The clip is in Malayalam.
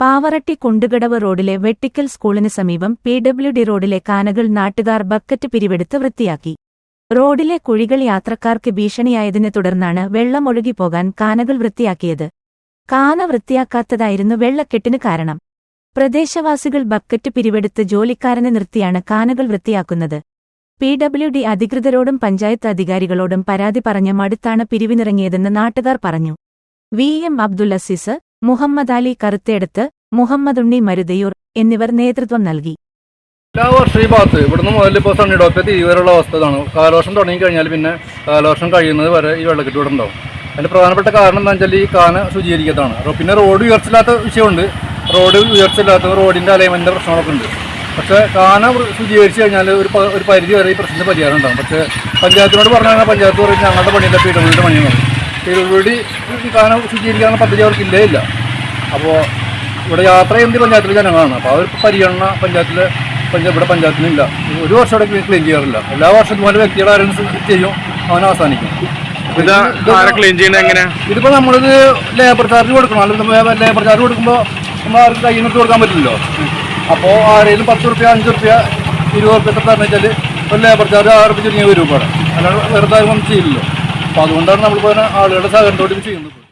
പാവറട്ടി കുണ്ടുകടവ് റോഡിലെ വെട്ടിക്കൽ സ്കൂളിന് സമീപം പി ഡബ്ല്യു ഡി റോഡിലെ കാനകൾ നാട്ടുകാർ ബക്കറ്റ് പിരിവെടുത്ത് വൃത്തിയാക്കി. റോഡിലെ കുഴികൾ യാത്രക്കാർക്ക് ഭീഷണിയായതിനെ തുടർന്നാണ് വെള്ളം ഒഴുകിപ്പോകാൻ കാനകൾ വൃത്തിയാക്കിയത്. കാന വൃത്തിയാക്കാത്തതായിരുന്നു വെള്ളക്കെട്ടിന് കാരണം. പ്രദേശവാസികൾ ബക്കറ്റ് പിരിവെടുത്ത് ജോലിക്കാരനെ നിർത്തിയാണ് കാനകൾ വൃത്തിയാക്കുന്നത്. പി ഡബ്ല്യു ഡി അധികൃതരോടും പഞ്ചായത്ത് അധികാരികളോടും പരാതി പറഞ്ഞ മടുത്താണ് പിരിവിനിറങ്ങിയതെന്ന് നാട്ടുകാർ പറഞ്ഞു. വി എം അബ്ദുൽ അസീസ് മുഹമ്മദ് അലി കറുത്തേടത്ത് മുഹമ്മദുണ്ണി മരുതയൂർ എന്നിവർ നേതൃത്വം നൽകി. എല്ലാ വർഷവും ഈ ഭാഗത്ത് ഇവിടുന്ന് മുതൽ ഇപ്പോൾ സണ്ണി ഡോക്ടർ തീവ്രമുള്ള അവസ്ഥ ഇതാണ്. കാലവർഷം തുടങ്ങി കഴിഞ്ഞാൽ പിന്നെ കാലവർഷം കഴിയുന്നത് വരെ ഈ വെള്ളക്കെട്ട് ഇവിടെ ഉണ്ടാവും. അതിന്റെ പ്രധാനപ്പെട്ട കാരണം എന്താ വെച്ചാൽ ഈ കാന ശുചീകരിക്കത്താണ് അപ്പോൾ പിന്നെ റോഡ് ഉയർച്ചയില്ലാത്ത വിഷയമുണ്ട്. റോഡ് ഉയർച്ചയില്ലാത്ത റോഡിന്റെ അലൈൻമെന്റെ പ്രശ്നങ്ങളൊക്കെ ഉണ്ട്. പക്ഷേ കാന ശുചീകരിച്ച് കഴിഞ്ഞാൽ ഒരു ഒരു പരിധി വരെ ഈ പ്രശ്നത്തിന് പരിഹാരം ഉണ്ടാകും. പക്ഷേ പഞ്ചായത്തിനോട് പറഞ്ഞാൽ പഞ്ചായത്ത് പറയും ഞങ്ങളുടെ പണിയില്ല പി ഡബ്ല്യൂടെ പണിയെന്ന് കാണാൻ ശുചീകരിക്കാനുള്ള പദ്ധതി അവർക്ക് ഇല്ലേ ഇല്ല അപ്പോൾ ഇവിടെ യാത്ര ചെയ്യുന്നത് പഞ്ചായത്തിലെ ജനങ്ങളാണ്. അപ്പോൾ അവർ പരിഗണന പഞ്ചായത്തിലെ പഞ്ചായത്ത് ഇവിടെ പഞ്ചായത്തിനില്ല ഒരു വർഷം ഇവിടെ ക്ലീൻ ചെയ്യാറില്ല. എല്ലാ വർഷവും ഇതുപോലെ വ്യക്തികൾ ആരും ചെയ്യും. അവൻ അവസാനിക്കും. ഇതിപ്പോൾ നമ്മളിത് ലേബർ ചാർജ് കൊടുക്കണം. അല്ലെങ്കിൽ ലേബർ ചാർജ് കൊടുക്കുമ്പോൾ നമ്മൾ ആർക്ക് കയ്യിൽ നിന്ന് കൊടുക്കാൻ പറ്റില്ലല്ലോ. അപ്പോൾ ആരെങ്കിലും പത്ത് റുപ്യ അഞ്ച് റുപ്യ ഇരുപത് റുപ്യ എത്ര തരണം വെച്ചാൽ ഒരു ലേബർ ചാർജ് ആറ് റുപ്യ ചുരുങ്ങിയ വരും ഇവിടെ അല്ലാതെ വെറുതെ ഒന്നും ചെയ്യില്ലല്ലോ. അപ്പോൾ അതുകൊണ്ടാണ് നമ്മളിപ്പോൾ ആളുകളുടെ സഹകരണത്തോടെ ചെയ്യുന്നത്.